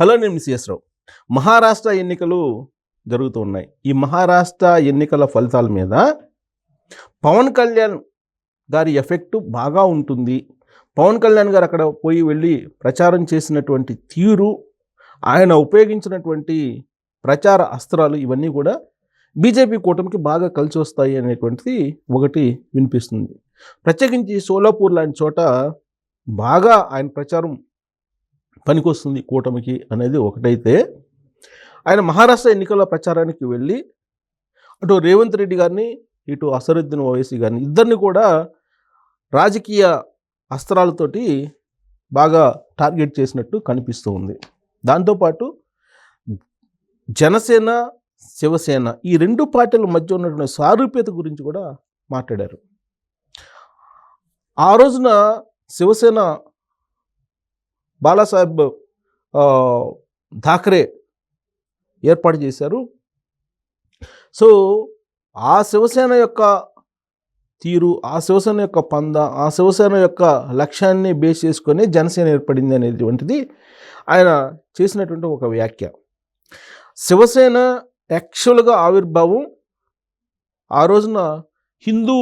Hello నేను CS రావు మహారాష్ట్ర ఎన్నికలు జరుగుతూ ఉన్నాయి. ఈ మహారాష్ట్ర ఎన్నికల ఫలితాల మీద పవన్ కళ్యాణ్ గారి ఎఫెక్ట్ బాగా ఉంటుంది. పవన్ కళ్యాణ్ గారు అక్కడ పోయి వెళ్ళి ప్రచారం చేసినటువంటి తీరు ఆయన ఉపయోగించినటువంటి ప్రచార అస్త్రాలు ఇవన్నీ కూడా బీజేపీ కూటమికి బాగా కలిసి వస్తాయి అనేటువంటిది ఒకటి వినిపిస్తుంది. ప్రత్యేకించి సోలాపూర్ లాంటి చోట బాగా ఆయన ప్రచారం పనికొస్తుంది కూటమికి అనేది ఒకటైతే ఆయన మహారాష్ట్ర ఎన్నికల ప్రచారానికి వెళ్ళి అటు రేవంత్ రెడ్డి గారిని ఇటు అసరుద్దీన్ ఓవైసీ గారిని ఇద్దరిని కూడా రాజకీయ అస్త్రాలతోటి బాగా టార్గెట్ చేసినట్టు కనిపిస్తూ ఉంది. దాంతోపాటు జనసేన శివసేన ఈ రెండు పార్టీల మధ్య ఉన్నటువంటి సారూప్యత గురించి కూడా మాట్లాడారు. ఆ రోజున శివసేన బాలాసాహెబ్ ధాక్రే ఏర్పాటు చేశారు. సో ఆ శివసేన యొక్క తీరు ఆ శివసేన యొక్క పంద ఆ శివసేన యొక్క లక్ష్యాన్ని బేస్ చేసుకొని జనసేన ఏర్పడింది అనేటువంటిది ఆయన చేసినటువంటి ఒక వ్యాఖ్య. శివసేన యాక్చువల్గా ఆవిర్భావం ఆ రోజున హిందూ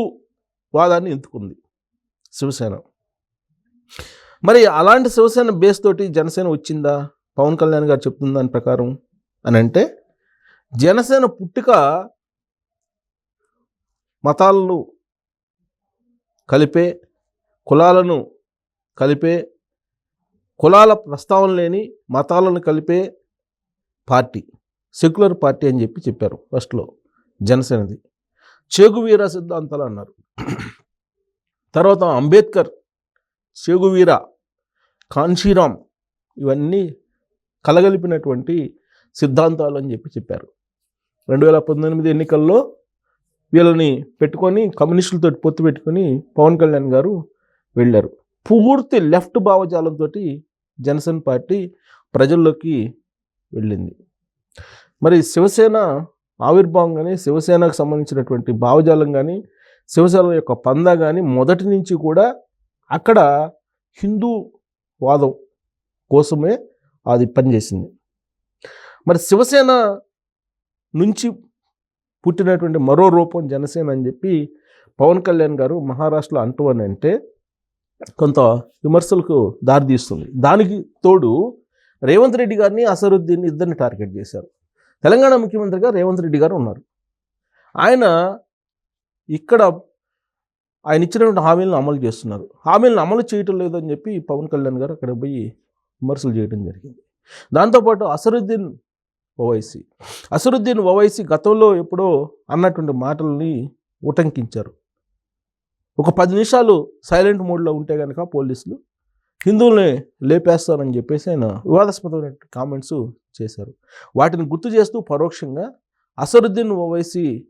వాదాన్ని ఎంచుకుంది శివసేన. మరి అలాంటి శివసేన బేస్ తోటి జనసేన వచ్చిందా? పవన్ కళ్యాణ్ గారు చెప్తున్న దాని ప్రకారం అని అంటే జనసేన పుట్టుక మతాలను కలిపే కులాలను కలిపే కులాల ప్రస్తావన లేని మతాలను కలిపే పార్టీ సెక్యులర్ పార్టీ అని చెప్పి చెప్పారు ఫస్ట్లో జనసేనది. చేగువీర సిద్ధాంతాలు అన్నారు. తర్వాత అంబేద్కర్ చేగువీర కాన్షీరామ్ ఇవన్నీ కలగలిపినటువంటి సిద్ధాంతాలు అని చెప్పి చెప్పారు. రెండు వేల పంతొమ్మిది ఎన్నికల్లో వీళ్ళని పెట్టుకొని కమ్యూనిస్టులతో పొత్తు పెట్టుకొని పవన్ కళ్యాణ్ గారు వెళ్ళారు. పూర్తి లెఫ్ట్ భావజాలంతో జనసేన పార్టీ ప్రజల్లోకి వెళ్ళింది. మరి శివసేన ఆవిర్భావం కానీ శివసేనకు సంబంధించినటువంటి భావజాలం కానీ శివసేన యొక్క పందా కానీ మొదటి నుంచి కూడా అక్కడ హిందూ వాదం కోసమే అది పనిచేసింది. మరి శివసేన నుంచి పుట్టినటువంటి మరో రూపం జనసేన అని చెప్పి పవన్ కళ్యాణ్ గారు మహారాష్ట్రలో అంటూ అని అంటే కొంత విమర్శలకు దారితీస్తుంది దానికి తోడు రేవంత్ రెడ్డి గారిని అసరుద్దీన్ ఇద్దరిని టార్గెట్ చేశారు. తెలంగాణ ముఖ్యమంత్రిగా రేవంత్ రెడ్డి గారు ఉన్నారు. ఆయన ఇక్కడ ఆయన ఇచ్చినటువంటి హామీలను అమలు చేస్తున్నారు. హామీలను అమలు చేయటం లేదని చెప్పి పవన్ కళ్యాణ్ గారు అక్కడ పోయి విమర్శలు చేయడం జరిగింది. దాంతోపాటు అసరుద్దీన్ ఓవైసీ. అసరుద్దీన్ ఓవైసీ గతంలో ఎప్పుడో అన్నటువంటి మాటల్ని ఉటంకించారు. ఒక పది నిమిషాలు సైలెంట్ మోడ్లో ఉంటే కనుక పోలీసులు హిందువుల్ని లేపేస్తారని చెప్పేసి ఆయన వివాదాస్పదమైన కామెంట్స్ చేశారు. వాటిని గుర్తు చేస్తూ పరోక్షంగా అసరుద్దీన్ ఓవైసీ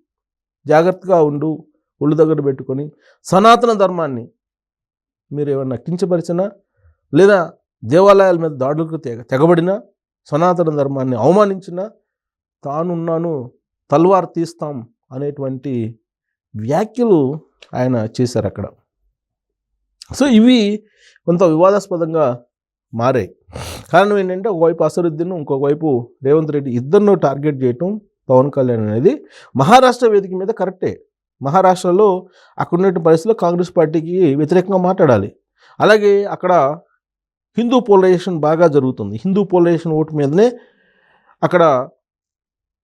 జాగ్రత్తగా ఉండు ఒళ్ళు దగ్గర పెట్టుకొని సనాతన ధర్మాన్ని మీరు ఏమన్నా కించపరిచినా లేదా దేవాలయాల మీద దాడులకు తెగ తెగబడినా సనాతన ధర్మాన్ని అవమానించినా తానున్నాను తల్వార్ తీస్తాం అనేటువంటి వ్యాఖ్యలు ఆయన చేశారు అక్కడ. సో ఇవి కొంత వివాదాస్పదంగా మారాయి. కారణం ఏంటంటే ఒకవైపు అసరుద్దీన్ ఇంకొక వైపు రేవంత్ రెడ్డి ఇద్దరిను టార్గెట్ చేయటం పవన్ కళ్యాణ్ అనేది మహారాష్ట్ర వేదిక మీద కరెక్టే. మహారాష్ట్రలో అక్కడ ఉన్నటువంటి పరిస్థితుల్లో కాంగ్రెస్ పార్టీకి వ్యతిరేకంగా మాట్లాడాలి. అలాగే అక్కడ హిందూ పోలరైజేషన్ బాగా జరుగుతుంది. హిందూ పోలరైజేషన్ ఓటు మీదనే అక్కడ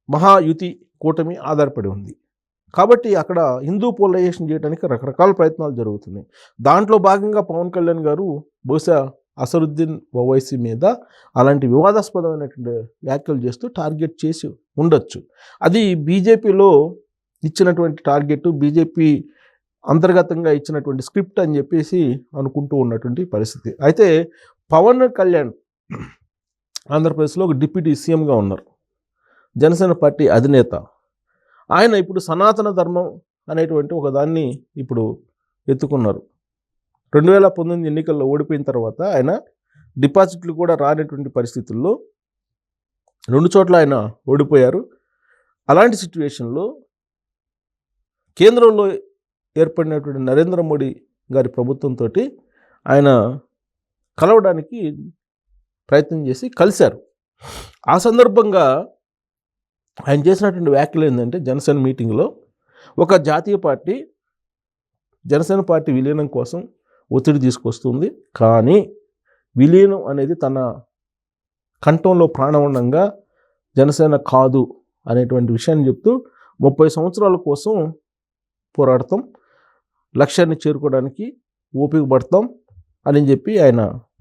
మహాయుతి కూటమి ఆధారపడి ఉంది. కాబట్టి అక్కడ హిందూ పోలరైజేషన్ చేయడానికి రకరకాల ప్రయత్నాలు జరుగుతున్నాయి. దాంట్లో భాగంగా పవన్ కళ్యాణ్ గారు బహుశా అసరుద్దీన్ ఓవైసీ మీద అలాంటి వివాదాస్పదమైనటువంటి వ్యాఖ్యలు చేస్తూ టార్గెట్ చేసి ఉండొచ్చు. అది బీజేపీలో ఇచ్చినటువంటి టార్గెట్ బీజేపీ అంతర్గతంగా ఇచ్చినటువంటి స్క్రిప్ట్ అని చెప్పేసి అనుకుంటూ ఉన్నటువంటి పరిస్థితి. అయితే పవన్ కళ్యాణ్ ఆంధ్రప్రదేశ్లో ఒక డిప్యూటీ సీఎంగా ఉన్నారు. జనసేన పార్టీ అధినేత. ఆయన ఇప్పుడు సనాతన ధర్మం అనేటువంటి ఒక దాన్ని ఇప్పుడు ఎత్తుకున్నారు. రెండు వేల పంతొమ్మిది ఎన్నికల్లో ఓడిపోయిన తర్వాత ఆయన డిపాజిట్లు కూడా రానటువంటి పరిస్థితుల్లో రెండు చోట్ల ఆయన ఓడిపోయారు. అలాంటి సిచ్యువేషన్లో కేంద్రంలో ఏర్పడినటువంటి నరేంద్ర మోడీ గారి ప్రభుత్వంతో ఆయన కలవడానికి ప్రయత్నం చేసి కలిశారు. ఆ సందర్భంగా ఆయన చేసినటువంటి వ్యాఖ్యలు ఏంటంటే జనసేన మీటింగ్లో ఒక జాతీయ పార్టీ జనసేన పార్టీ విలీనం కోసం ఒత్తిడి తీసుకొస్తుంది. కానీ విలీనం అనేది తన కంఠంలో ప్రాణవండంగా జనసేన కాదు అనేటువంటి విషయాన్ని చెప్తూ ముప్పై సంవత్సరాల కోసం పోరాడతాం లక్ష్యాన్ని చేరుకోవడానికి ఓపిక పడతాం అని చెప్పి ఆయన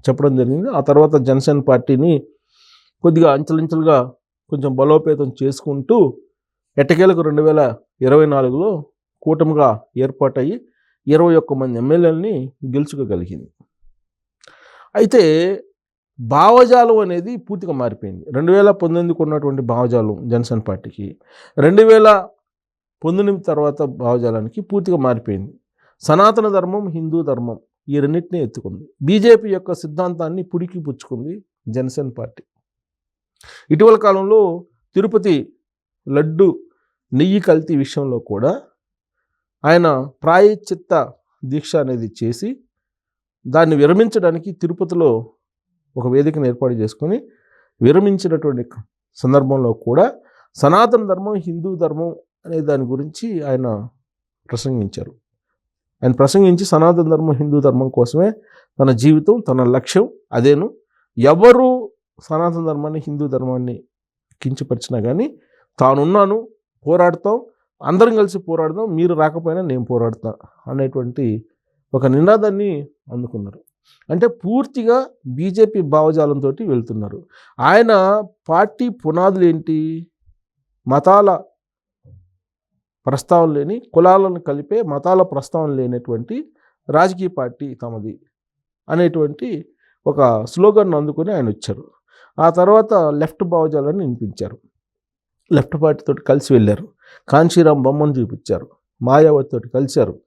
చెప్పడం జరిగింది. ఆ తర్వాత జనసేన పార్టీని కొద్దిగా అంచెలంచెలుగా కొంచెం బలోపేతం చేసుకుంటూ ఎట్టకేలకు రెండు వేల ఇరవై నాలుగులో కూటమిగా ఏర్పాటయ్యి ఇరవై ఒక్క మంది ఎమ్మెల్యేలని గెలుచుకోగలిగింది. అయితే భావజాలం అనేది పూర్తిగా మారిపోయింది. రెండు వేల పంతొమ్మిదికి ఉన్నటువంటి భావజాలం జనసేన పార్టీకి రెండు వేల పంతొమ్మిది తర్వాత భావజాలానికి పూర్తిగా మారిపోయింది. సనాతన ధర్మం హిందూ ధర్మం ఈ రెండింటినీ ఎత్తుకుంది. బీజేపీ యొక్క సిద్ధాంతాన్ని పుడికి పుచ్చుకుంది జనసేన పార్టీ. ఇటీవల కాలంలో తిరుపతి లడ్డు నెయ్యి కల్తీ విషయంలో కూడా ఆయన ప్రాయశ్చిత్త దీక్ష అనేది చేసి దాన్ని విరమించడానికి తిరుపతిలో ఒక వేదికను ఏర్పాటు చేసుకొని విరమించినటువంటి సందర్భంలో కూడా సనాతన ధర్మం హిందూ ధర్మం అనే దాని గురించి ఆయన ప్రసంగించారు. ఆయన ప్రసంగించి సనాతన ధర్మం హిందూ ధర్మం కోసమే తన జీవితం తన లక్ష్యం అదేను. ఎవరు సనాతన ధర్మాన్ని హిందూ ధర్మాన్ని కించపరిచినా కానీ తానున్నాను పోరాడతాం అందరం కలిసి పోరాడదాం మీరు రాకపోయినా నేను పోరాడతా అనేటువంటి ఒక నినాదాన్ని అందుకున్నారు. అంటే పూర్తిగా బీజేపీ భావజాలంతో వెళ్తున్నారు. ఆయన పార్టీ పునాదులు ఏంటి? మతాల ప్రస్తావన లేని కులాలను కలిపే మతాల ప్రస్తావన లేనటువంటి రాజకీయ పార్టీ తమది అనేటువంటి ఒక స్లోగన్ అందుకొని ఆయన వచ్చారు. ఆ తర్వాత లెఫ్ట్ భావజాలని వినిపించారు. లెఫ్ట్ పార్టీతో కలిసి వెళ్ళారు. కాంశీరామ్ బొమ్మను చూపించారు. మాయావతితో కలిశారు.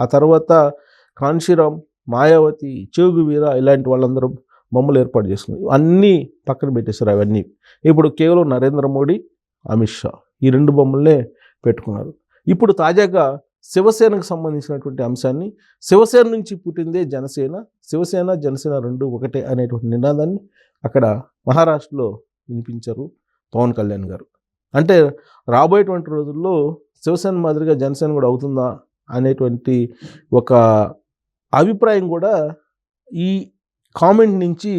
ఆ తర్వాత కాంశీరామ్ మాయావతి చేగు వీర ఇలాంటి వాళ్ళందరూ బొమ్మలు ఏర్పాటు చేసుకుంది అన్నీ పక్కన పెట్టేశారు అవన్నీ. ఇప్పుడు కేవలం నరేంద్ర మోడీ అమిత్ షా ఈ రెండు బొమ్మల్నే పెట్టుకున్నారు. ఇప్పుడు తాజాగా శివసేనకు సంబంధించినటువంటి అంశాన్ని శివసేన నుంచి పుట్టిందే జనసేన శివసేన జనసేన రెండు ఒకటే అనేటువంటి నినాదాన్ని అక్కడ మహారాష్ట్రలో వినిపించారు పవన్ కళ్యాణ్ గారు. అంటే రాబోయేటువంటి రోజుల్లో శివసేన మాదిరిగా జనసేన కూడా అవుతుందా అనేటువంటి ఒక అభిప్రాయం కూడా ఈ కామెంట్ నుంచి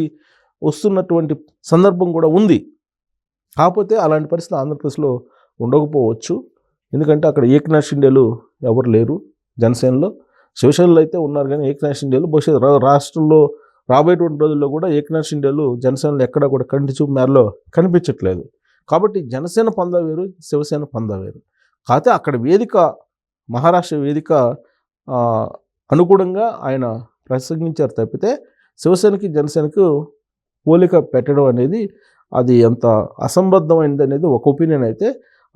వస్తున్నటువంటి సందర్భం కూడా ఉంది. కాకపోతే అలాంటి పరిస్థితి ఆంధ్రప్రదేశ్లో ఉండకపోవచ్చు. ఎందుకంటే అక్కడ ఏక్నాథ్ షిండేలు ఎవరు లేరు. జనసేనలో శివసేనలో అయితే ఉన్నారు కానీ ఏక్నాథ్ షిండేలు బహుశా రాష్ట్రంలో రాబోయేటువంటి రోజుల్లో కూడా ఏక్నాథ్ షిండేలు జనసేనలో ఎక్కడ కూడా కంటి చూపు మేరలో కనిపించట్లేదు. కాబట్టి జనసేన పంద వేరు శివసేన పంద వేరు. కాకపోతే అక్కడ వేదిక మహారాష్ట్ర వేదిక అనుగుణంగా ఆయన ప్రసంగించారు తప్పితే శివసేనకి జనసేనకు పోలిక పెట్టడం అనేది అది ఎంత అసంబద్ధమైనది అనేది ఒక ఒపీనియన్ అయితే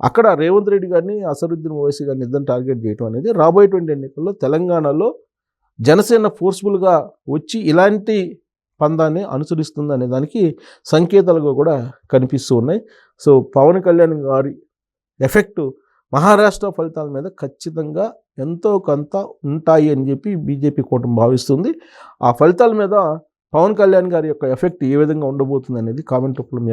అక్కడ రేవంత్ రెడ్డి గారిని అసరుద్దీన్ ఓవైసీ గారిని ఇద్దరు టార్గెట్ చేయడం అనేది రాబోయేటువంటి ఎన్నికల్లో తెలంగాణలో జనసేన ఫోర్స్ఫుల్గా వచ్చి ఇలాంటి పందాన్ని అనుసరిస్తుంది అనే దానికి సంకేతాలుగా కూడా కనిపిస్తూ ఉన్నాయి. సో పవన్ కళ్యాణ్ గారి ఎఫెక్ట్ మహారాష్ట్ర ఫలితాల మీద ఖచ్చితంగా ఎంతో కొంత ఉంటాయి అని చెప్పి బీజేపీ కూటమి భావిస్తుంది. ఆ ఫలితాల మీద పవన్ కళ్యాణ్ గారి యొక్క ఎఫెక్ట్ ఏ విధంగా ఉండబోతుంది అనేది కామెంట్ రూపంలో మీ